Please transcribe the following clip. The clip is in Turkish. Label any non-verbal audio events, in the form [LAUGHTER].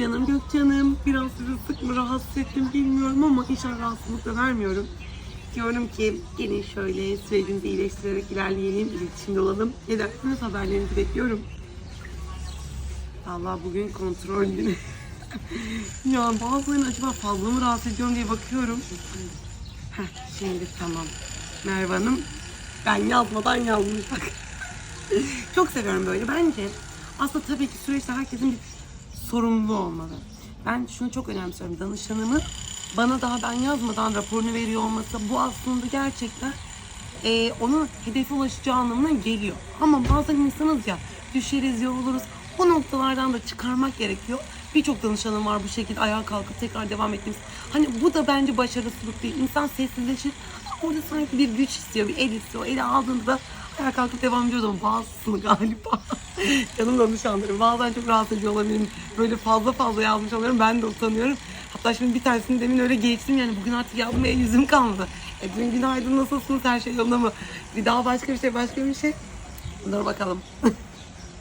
Canım Gökcanım biraz sık mı rahatsız ettim bilmiyorum ama inşallah rahatsızlık da vermiyorum. Diyorum ki gelin şöyle sürecimizi iyileştirerek ilerleyelim, iletişimde olalım. Ne dersiniz haberlerinizi bekliyorum. Allah bugün kontrol günü. [LAUGHS] ya bazılarını acaba fazla mı rahatsız ediyorum diye bakıyorum. Heh, şimdi tamam. Merve Hanım ben yazmadan yazmış bak. [LAUGHS] Çok seviyorum böyle. Bence aslında tabii ki süreçte herkesin bir sorumluluğu olmalı. Ben şunu çok önemsiyorum. Danışanımın bana daha ben yazmadan raporunu veriyor olması bu aslında gerçekten eee onun hedefe ulaşacağı anlamına geliyor. Ama bazen insanız ya düşeriz, yoruluruz. O noktalardan da çıkarmak gerekiyor. Birçok danışanım var bu şekilde ayağa kalkıp tekrar devam ettiğimiz. Hani bu da bence başarısızlık değil. İnsan sessizleşir. Orada sanki bir güç istiyor, bir el istiyor. Eli aldığında ayağa kalkıp devam ediyoruz ama bazısını galiba [LAUGHS] [LAUGHS] canım danışanlarım bazen çok rahatsız ediyor olabilirim. Böyle fazla fazla yazmış oluyorum. Ben de utanıyorum. Hatta şimdi bir tanesini demin öyle geçtim yani bugün artık yazmaya yüzüm kalmadı. E dün günaydın nasılsınız her şey yolunda mı? Bir daha başka bir şey başka bir şey. Dur bakalım. [LAUGHS]